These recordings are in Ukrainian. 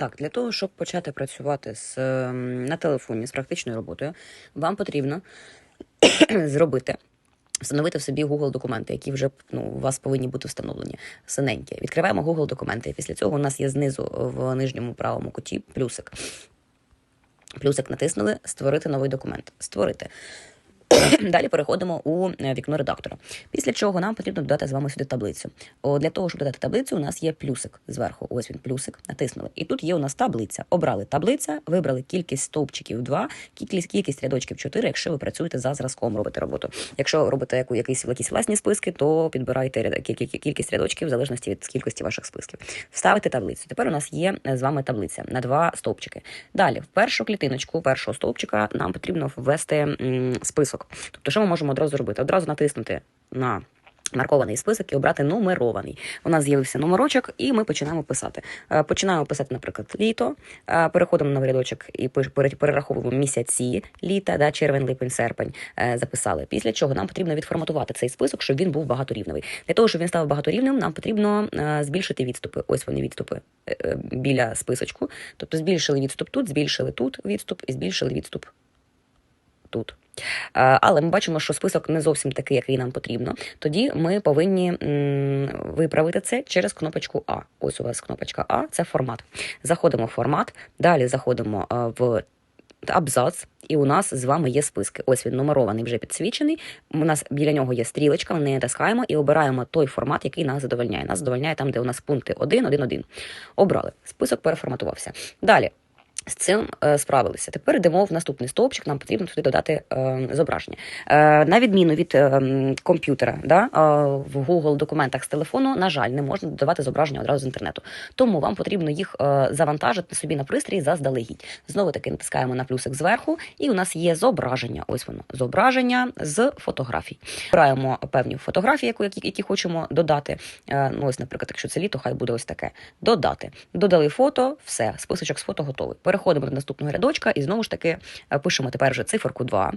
Так, для того, щоб почати працювати з, ем, на телефоні з практичною роботою, вам потрібно зробити. Встановити в собі Google документи, які вже ну, у вас повинні бути встановлені. Синенькі. Відкриваємо Google документи. Після цього у нас є знизу в нижньому правому куті плюсик. Плюсик натиснули Створити новий документ. Створити. Далі переходимо у е, вікно редактора. Після чого нам потрібно додати з вами сюди таблицю. О, для того, щоб додати таблицю, у нас є плюсик зверху. Ось він плюсик, натиснули. І тут є у нас таблиця. Обрали таблиця, вибрали кількість стовпчиків 2, кількість, кількість рядочків 4, якщо ви працюєте за зразком, робите роботу. Якщо робите яку, якісь, якісь власні списки, то підбирайте кількість рядочків в залежності від кількості ваших списків. Вставити таблицю. Тепер у нас є з вами таблиця на два стовпчики. Далі, в першу клітиночку першого стовпчика нам потрібно ввести м, список. Тобто, що ми можемо одразу робити? Одразу натиснути на маркований список і обрати нумерований. У нас з'явився номерочок, і ми починаємо писати. Е, Починаємо писати, наприклад, літо. е, Переходимо на рядочок і перераховуємо місяці літа, да, червень, липень, серпень е, записали. Після чого нам потрібно відформатувати цей список, щоб він був багаторівневий. Для того, щоб він став багаторівневим, нам потрібно збільшити відступи. Ось вони відступи біля списочку. Тобто збільшили відступ тут, збільшили тут відступ і збільшили відступ тут. Е, Але ми бачимо, що список не зовсім такий, який нам потрібно. Тоді ми повинні виправити це через кнопочку А. Ось у вас кнопочка А, це формат. Заходимо в формат, далі заходимо е, в абзац, і у нас з вами є списки. Ось він нумерований, вже підсвічений. У нас біля нього є стрілочка, ми неї натискаємо і обираємо той формат, який нас задовольняє. Нас задовольняє там, де у нас пункти 1, 1, 1. Обрали. Список переформатувався. Далі. З цим е, справилися. Тепер йдемо в наступний стовпчик. Нам потрібно туди додати е, зображення. Е, на відміну від комп'ютера, да, в Google документах з телефону, на жаль, не можна додавати зображення одразу з інтернету. Тому вам потрібно їх завантажити собі на пристрій заздалегідь. Знову таки натискаємо на плюсик зверху, і у нас є зображення. Ось воно зображення з фотографій. Обираємо певні фотографії, які, які хочемо додати. Ну, ось, наприклад, якщо це літо, хай буде ось таке. Додати. Додали фото, все, списочок з фото готовий. Переходимо до наступного рядочка і знову ж таки е, пишемо тепер вже циферку 2.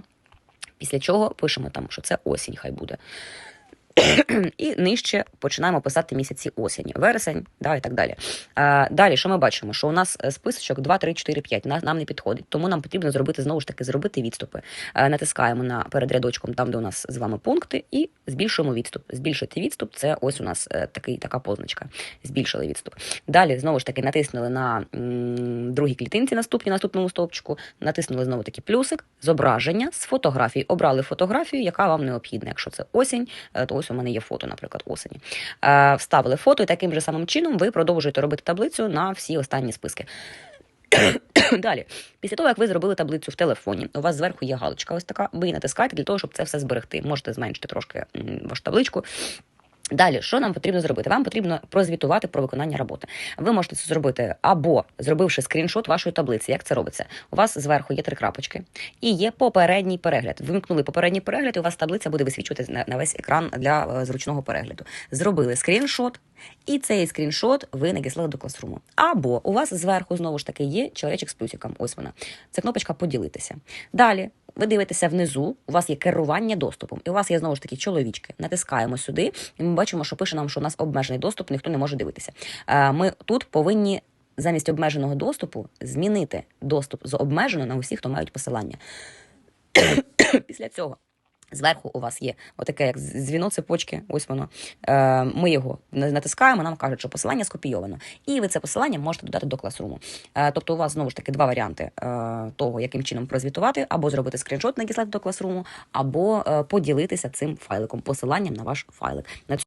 Після чого пишемо там, що це осінь, хай буде. І нижче починаємо писати місяці осені, вересень, да, і так далі. А, далі, що ми бачимо? Що у нас е, списочок 2, 3, 4, 5 нам, нам не підходить, тому нам потрібно зробити знову ж таки зробити відступи. А, натискаємо на перед рядочком, там де у нас з вами пункти, і збільшуємо відступ. Збільшити відступ це ось у нас е, такий така позначка. Збільшили відступ. Далі знову ж таки натиснули на м, другій клітинці, наступній наступному стовпчику, натиснули знову таки плюсик, зображення з фотографій. Обрали фотографію, яка вам необхідна. Якщо це осінь, е, то ось у мене є фото, наприклад, осені. Е, Вставили фото, і таким же самим чином ви продовжуєте робити таблицю на всі останні списки. Далі, після того, як ви зробили таблицю в телефоні, у вас зверху є галочка, ось така. Ви її натискаєте для того, щоб це все зберегти. Можете зменшити трошки вашу табличку. Далі, що нам потрібно зробити? Вам потрібно прозвітувати про виконання роботи. Ви можете це зробити або зробивши скріншот вашої таблиці. Як це робиться? У вас зверху є три крапочки і є попередній перегляд. Вимкнули попередній перегляд, і у вас таблиця буде висвічувати на, весь екран для е, зручного перегляду. Зробили скріншот, і цей скріншот ви надіслали до класруму. Або у вас зверху знову ж таки є чоловічок з плюсиком. Ось вона. Це кнопочка поділитися. Далі. Ви дивитеся внизу, у вас є керування доступом, і у вас є знову ж таки чоловічки. Натискаємо сюди, і ми бачимо, що пише нам, що у нас обмежений доступ, ніхто не може дивитися. Е, Ми тут повинні замість обмеженого доступу змінити доступ з обмеженого на усіх, хто мають посилання. Після цього. Зверху у вас є отаке, як дзвіно цепочки, ось воно. Е, ми його натискаємо, нам кажуть, що посилання скопійовано. І ви це посилання можете додати до класруму. Е, тобто у вас знову ж таки два варіанти е, того, яким чином прозвітувати, або зробити скріншот, надіслати до класруму, або е, поділитися цим файликом, посиланням на ваш файлик.